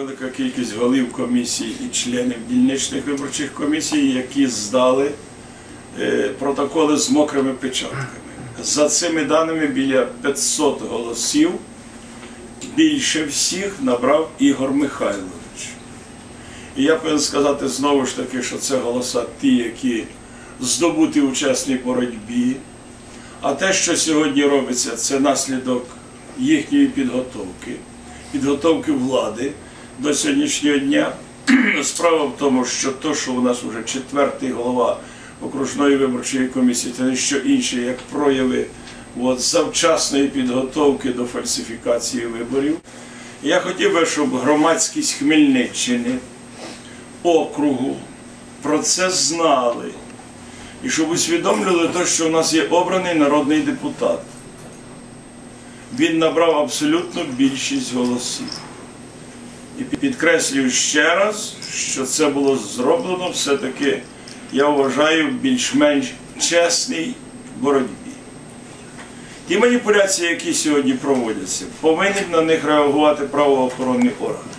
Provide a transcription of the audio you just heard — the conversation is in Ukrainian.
Велика кількість голів комісій і членів дільничних виборчих комісій, які здали е, протоколи з мокрими печатками. За цими даними біля 500 голосів більше всіх набрав Ігор Михайлович. І я повинен сказати знову ж таки, що це голоса ті, які здобуті у чесній боротьбі. А те, що сьогодні робиться, це наслідок їхньої підготовки, підготовки влади до сьогоднішнього дня. Справа в тому, що то, що у нас вже четвертий голова окружної виборчої комісії, це не що інше, як прояви от, завчасної підготовки до фальсифікації виборів. Я хотів би, щоб громадськість Хмельниччини, округу про це знали. І щоб усвідомлювали те, що у нас є обраний народний депутат. Він набрав абсолютну більшість голосів. І підкреслюю ще раз, що це було зроблено все-таки, я вважаю, більш-менш чесній боротьбі. Ті маніпуляції, які сьогодні проводяться, повинні на них реагувати правоохоронні органи.